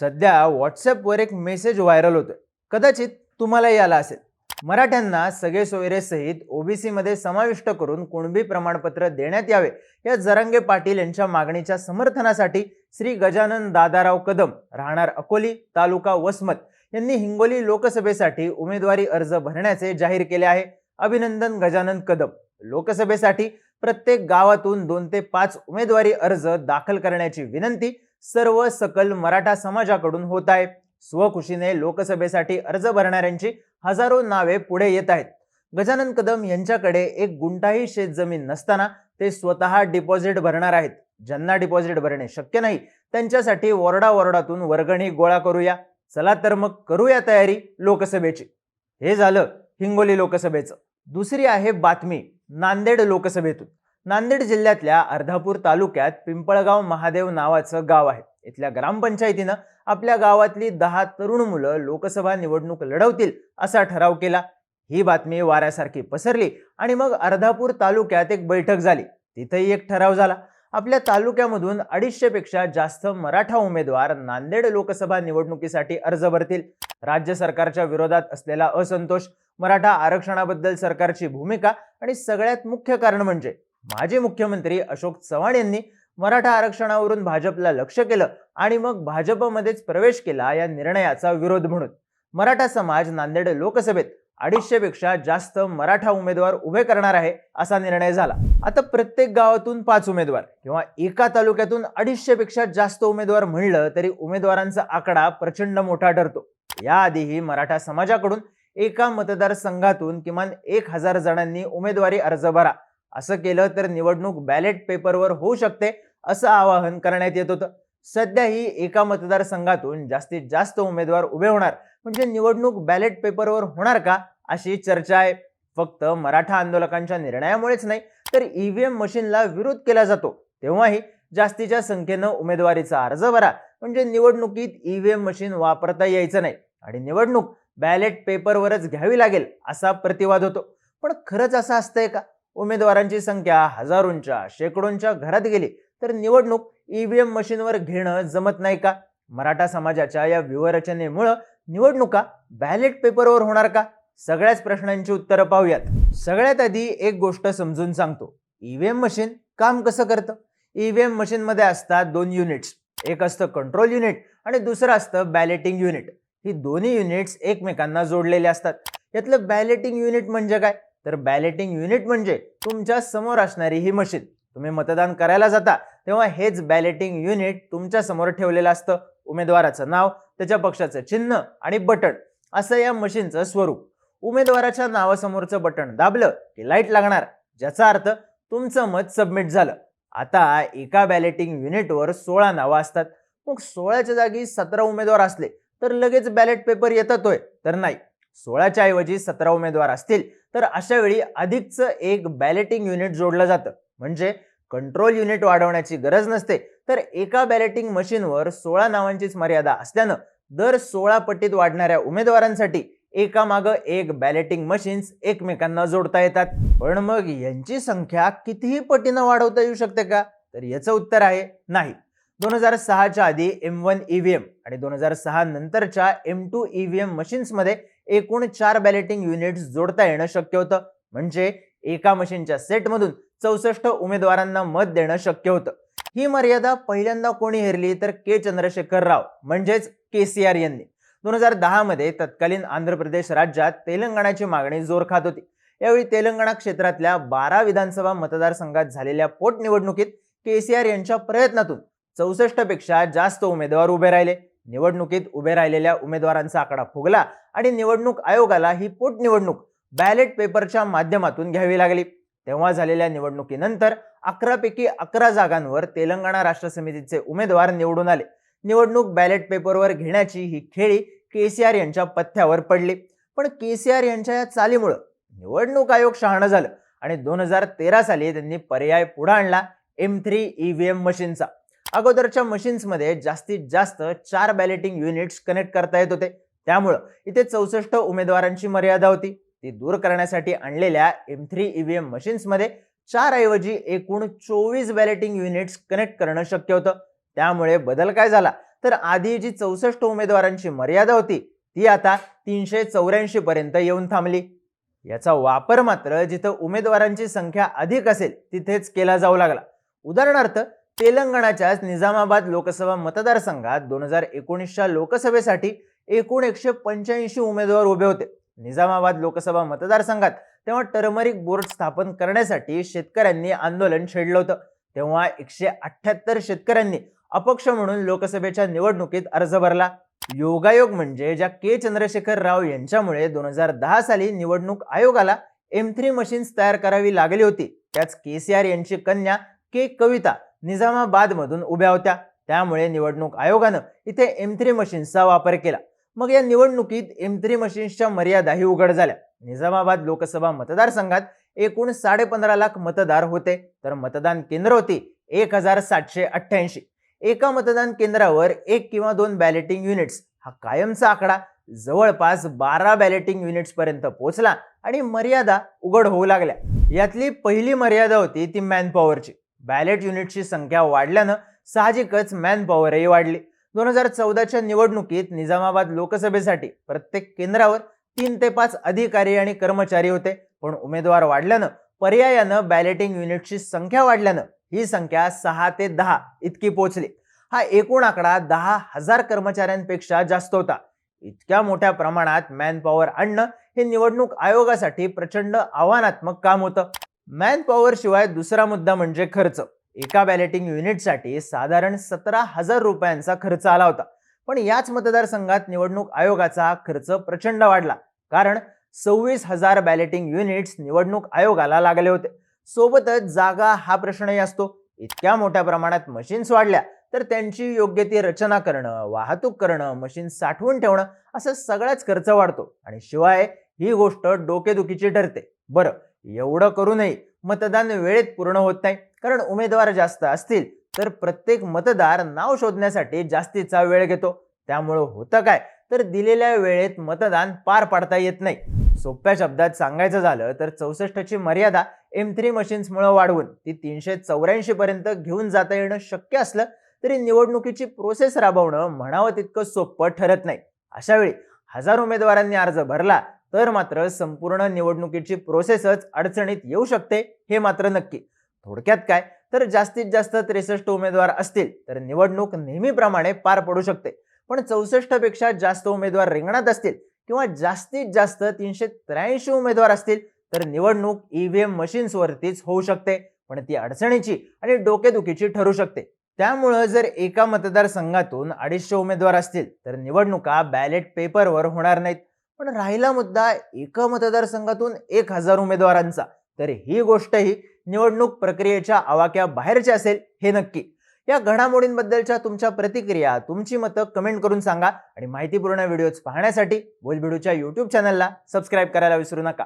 सध्या व्हॉट्सअपवर एक मेसेज व्हायरल होतोय. कदाचित तुम्हालाही आला असेल. मराठ्यांना सगळे सोयरे सहित ओबीसी समाविष्ट करून कुणबी प्रमाणपत्र देण्यात यावे या जरांगे पाटील यांच्या मागणीच्या समर्थनासाठी श्री गजानन दादाराव कदम राहणार अकोली तालुका वसमत यांनी हिंगोली लोकसभेसाठी उमेदवारी अर्ज भरण्याचे जाहीर केले आहे. अभिनंदन गजानन कदम. लोकसभेसाठी प्रत्येक गावातून दोन ते पाच उमेदवारी अर्ज दाखल करण्याची विनंती सर्व सकल मराठा समाजाकडून होत आहे. स्वखुशीने लोकसभेसाठी अर्ज भरणाऱ्यांची हजारो नावे पुढे येत आहेत. गजानन कदम यांच्याकडे एक गुंठाही शेत जमीन नसताना ते स्वतः डिपॉझिट भरणार आहेत. ज्यांना डिपॉझिट भरणे शक्य नाही त्यांच्यासाठी वॉर्डा वॉर्डातून वर्गणी गोळा करूया. चला तर मग करूया तयारी लोकसभेची. हे झालं हिंगोली लोकसभेचं. दुसरी आहे बातमी नांदेड लोकसभेतून. नांदेड जिल्ह्यातल्या अर्धापूर तालुक्यात पिंपळगाव महादेव नावाचं गाव आहे. इथल्या ग्रामपंचायतीनं आपल्या गावातली दहा तरुण मुलं लोकसभा निवडणूक लढवतील असा ठराव केला. ही बातमी वाऱ्यासारखी पसरली आणि मग अर्धापूर तालुक्यात एक बैठक झाली. तिथेही एक ठराव झाला. आपल्या तालुक्यामधून अडीचशे पेक्षा जास्त मराठा उमेदवार नांदेड लोकसभा निवडणुकीसाठी अर्ज भरतील. राज्य सरकारच्या विरोधात असलेला असंतोष मराठा आरक्षणाबद्दल सरकारची भूमिका आणि सगळ्यात मुख्य कारण म्हणजे माजी मुख्यमंत्री अशोक चव्हाण यांनी मराठा आरक्षणावरून भाजपला लक्ष केलं आणि मग भाजपमध्येच प्रवेश केला या निर्णयाचा विरोध म्हणून. मराठा समाज नांदेड लोकसभेत अडीचशे पेक्षा जास्त मराठा उमेदवार उभे करणार आहे असा निर्णय झाला. आता प्रत्येक गावातून पाच उमेदवार किंवा एका तालुक्यातून अडीचशे पेक्षा जास्त उमेदवार म्हणलं तरी उमेदवारांचा आकडा प्रचंड मोठा ठरतो. याआधीही मराठा समाजाकडून एका मतदारसंघातून किमान एक हजार जणांनी उमेदवारी अर्ज भरा. असं केलं तर निवडणूक बॅलेट पेपरवर होऊ शकते असं आवाहन करण्यात येत होतं. सध्याही एका मतदारसंघातून जास्तीत जास्त उमेदवार उभे होणार. म्हणजे निवडणूक बॅलेट पेपरवर होणार का? अशी चर्चा आहे. फक्त मराठा आंदोलकांच्या निर्णयामुळेच नाही तर ईव्हीएम मशीनला विरोध केला जातो. तेव्हाही जास्तीच्या संख्येनं उमेदवारीचा अर्ज भरा. म्हणजे निवडणुकीत ईव्हीएम मशीन वापरता यायचं नाही आणि निवडणूक बॅलेट पेपरवरच घ्यावी लागेल असा प्रतिवाद होतो. पण खरंच असं असतंय का? उमेदवारांची संख्या हजारोंच्या शेकडोंच्या घरात गेली तर निवडणूक ईव्हीएम मशीनवर घेणं जमत नाही का? मराठा समाजाच्या या व्यूहरचनेमुळं निवडणुका बॅलेट पेपरवर होणार का? सगळ्याच प्रश्नांची उत्तरं पाहूयात. सगळ्यात आधी एक गोष्ट समजून सांगतो. ईव्हीएम मशीन काम कसं करतं? ईव्हीएम मशीनमध्ये असतात दोन युनिट्स एक असतं कंट्रोल युनिट आणि दुसरं असतं बॅलेटिंग युनिट ही दोन्ही युनिट्स एकमेकांना जोडलेले असतात. यातलं बॅलेटिंग युनिट म्हणजे काय? तर बॅलेटिंग युनिट म्हणजे तुमच्यासमोर असणारी ही मशीन तुम्ही मतदान करायला जाता तेव्हा हेच बॅलेटिंग युनिट तुमच्यासमोर ठेवलेलं असतं. उमेदवाराचं नाव त्याच्या पक्षाचं चिन्ह आणि बटन असं या मशीनचं स्वरूप. उमेदवाराच्या नावासमोरचं बटन दाबलं की लाइट लागणार ज्याचा अर्थ तुमचं मत सबमिट झालं. आता एका बॅलेटिंग युनिटवर सोळा नावं असतात. मग सोळाच्या जागी सतरा उमेदवार असले तर लगेच बॅलेट पेपर येतातोय तर नाही. सोळाच्या ऐवजी सतरा उमेदवार असतील. तर अशा वेळी अधिकचं एक बॅलेटिंग युनिट जोडलं जातं. म्हणजे कंट्रोल युनिट वाढवण्याची गरज नसते. तर एका बॅलेटिंग मशीनवर सोळा नावांचीच मर्यादा असल्यानं दर सोळा पटीत वाढणाऱ्या उमेदवारांसाठी एका मागं एक बॅलेटिंग मशीन्स एकमेकांना जोडता येतात. पण मग यांची संख्या कितीही पटीनं वाढवता येऊ शकते का? तर याचं उत्तर आहे नाही. दोन हजार सहाच्या आधी एम वन ईव्हीएम आणि दोन हजार सहा नंतरच्या एम टू ईव्हीएम मशीन्समध्ये एकूण चार बॅलेटिंग युनिट्स जोडता येणं शक्य होतं. म्हणजे एका मशीनच्या सेटमधून चौसष्ट उमेदवारांना मत देणं शक्य होतं. ही मर्यादा पहिल्यांदा कोणी हेरली तर के. चंद्रशेखर राव म्हणजेच के. सी. आर. यांनी. दोन हजार दहामध्ये तत्कालीन आंध्र प्रदेश राज्यात तेलंगणाची मागणी जोर खात होती. यावेळी तेलंगणा क्षेत्रातल्या बारा विधानसभा मतदारसंघात झालेल्या पोटनिवडणुकीत के. सी. आर. यांच्या प्रयत्नातून चौसष्टपेक्षा जास्त उमेदवार उभे राहिले. निवडणुकीत उभे राहिलेल्या उमेदवारांचा आकडा फुगला आणि निवडणूक आयोगाला ही पोटनिवडणूक बॅलेट पेपरच्या माध्यमातून घ्यावी लागली. तेव्हा झालेल्या निवडणुकीनंतर अकरापैकी अकरा जागांवर तेलंगणा राष्ट्र समितीचे उमेदवार निवडून आले. निवडणूक बॅलेट पेपरवर घेण्याची ही खेळी के सी आर यांच्या पथ्यावर पडली. पण के सी आर यांच्या या चालीमुळं निवडणूक आयोग शहाणं झालं आणि दोन हजार तेरा साली त्यांनी पर्याय पुढे आणला. M three E V M मशीनचा अगोदरच्या मशीन्समध्ये जास्तीत जास्त चार बॅलेटिंग युनिट्स कनेक्ट करता येत होते. त्यामुळं इथे चौसष्ट उमेदवारांची मर्यादा होती. ती दूर करण्यासाठी आणलेल्या एम थ्री ईव्हीएम मशीन्समध्ये चार ऐवजी एकूण चोवीस बॅलेटिंग युनिट्स कनेक्ट करणं शक्य होतं. त्यामुळे बदल काय झाला? तर आधी जी चौसष्ट उमेदवारांची मर्यादा होती ती आता तीनशे चौऱ्याऐंशी पर्यंत येऊन थांबली. याचा वापर मात्र जिथं उमेदवारांची संख्या अधिक असेल तिथेच केला जाऊ लागला. उदाहरणार्थ तेलंगणाच्याच निजामाबाद लोकसभा मतदारसंघात दोन हजार एकोणीसच्या लोकसभेसाठी एकूण एकशे पंच्याऐंशी उमेदवार उभे होते. निजामाबाद लोकसभा मतदारसंघात तेव्हा टर्मरिक बोर्ड स्थापन करण्यासाठी शेतकऱ्यांनी आंदोलन छेडलं होतं. तेव्हा एकशे अठ्ठ्याहत्तर शेतकऱ्यांनी अपक्ष म्हणून लोकसभेच्या निवडणुकीत अर्ज भरला. योगायोग म्हणजे ज्या के चंद्रशेखर राव यांच्यामुळे दोन हजार दहा साली निवडणूक आयोगाला एम थ्री मशीन्स तयार करावी लागली होती. त्याच के सी आर यांची कन्या के कविता निजामाबादमधून उभ्या होत्या. त्यामुळे निवडणूक आयोगानं इथे एम थ्री मशीन्सचा वापर केला. मग या निवडणुकीत एम थ्री मशीन्सच्या मर्यादाही उघड झाल्या. निजामाबाद लोकसभा मतदारसंघात एकूण साडेपंधरा लाख मतदार होते. तर मतदान केंद्र होती एक हजार सातशे अठ्ठ्याऐंशी. एका मतदान केंद्रावर एक किंवा दोन बॅलेटिंग युनिट्स हा कायमचा आकडा जवळपास बारा बॅलेटिंग युनिट्स पर्यंत पोहोचला आणि मर्यादा उघड होऊ लागल्या. यातली पहिली मर्यादा होती ती मॅनपॉवरची बॅलेट युनिटची संख्या वाढल्यानं साहजिकच मॅन पॉवरही वाढली. दोन हजार चौदाच्या निवडणुकीत निजामाबाद लोकसभेसाठी प्रत्येक केंद्रावर तीन ते पाच अधिकारी आणि कर्मचारी होते. पण उमेदवार वाढल्यानं पर्यायानं बॅलेटिंग युनिटची संख्या वाढल्यानं ही संख्या सहा ते दहा इतकी पोहोचली. हा एकूण आकडा दहा हजार कर्मचाऱ्यांपेक्षा जास्त होता. इतक्या मोठ्या प्रमाणात मॅन पॉवर आणणं हे निवडणूक आयोगासाठी प्रचंड आव्हानात्मक काम होतं. मॅन पॉवर शिवाय दुसरा मुद्दा म्हणजे खर्च. एका बॅलेटिंग युनिटसाठी साधारण सतरा हजार रुपयांचा खर्च आला होता. पण याच मतदारसंघात निवडणूक आयोगाचा खर्च प्रचंड वाढला. कारण सव्वीस हजार बॅलेटिंग युनिट्स निवडणूक आयोगाला लागले होते. सोबतच जागा हा प्रश्नही असतो. इतक्या मोठ्या प्रमाणात मशीन्स वाढल्या तर त्यांची योग्य ती रचना करणं वाहतूक करणं मशीन साठवून ठेवणं असं सगळाच खर्च वाढतो. आणि शिवाय ही गोष्ट डोकेदुखीची ठरते. बरं एवढं करूनही मतदान वेळेत पूर्ण होत नाही. कारण उमेदवार जास्त असतील तर प्रत्येक मतदार नाव शोधण्यासाठी जास्तीचा वेळ घेतो. त्यामुळं होतं काय? तर दिलेल्या वेळेत मतदान पार पाडता येत नाही. सोप्या शब्दात सांगायचं झालं तर चौसष्टची मर्यादा एम थ्री मशीन्समुळे वाढवून ती तीनशे चौऱ्याऐंशी पर्यंत घेऊन जाता येणं शक्य असलं तरी निवडणुकीची प्रोसेस राबवणं म्हणावं तितकं सोपं ठरत नाही. अशावेळी हजार उमेदवारांनी अर्ज भरला तर मात्र संपूर्ण निवडणुकीची प्रोसेसच अडचणीत येऊ शकते हे मात्र नक्की. थोडक्यात काय? तर जास्तीत जास्त त्रेसष्ट उमेदवार असतील तर निवडणूक नेहमीप्रमाणे पार पडू शकते. पण चौसष्टपेक्षा जास्त उमेदवार रिंगणात असतील किंवा जास्तीत जास्त तीनशे त्र्याऐंशी उमेदवार असतील तर निवडणूक ईव्हीएम मशीन्सवरतीच होऊ शकते. पण ती अडचणीची आणि डोकेदुखीची ठरू शकते. त्यामुळं जर एका मतदारसंघातून अडीचशे उमेदवार असतील तर निवडणुका बॅलेट पेपरवर होणार नाहीत. पण राहिला मुद्दा एका मतदारसंघातून एक हजार उमेदवारांचा. तर ही गोष्टही निवडणूक प्रक्रियेच्या आवाक्या बाहेरची असेल हे नक्की. या घडामोडींबद्दलच्या तुमच्या प्रतिक्रिया तुमची मतं कमेंट करून सांगा आणि माहितीपूर्ण व्हिडिओज पाहण्यासाठी बोलबिडूच्या यूट्यूब चॅनलला सबस्क्राईब करायला विसरू नका.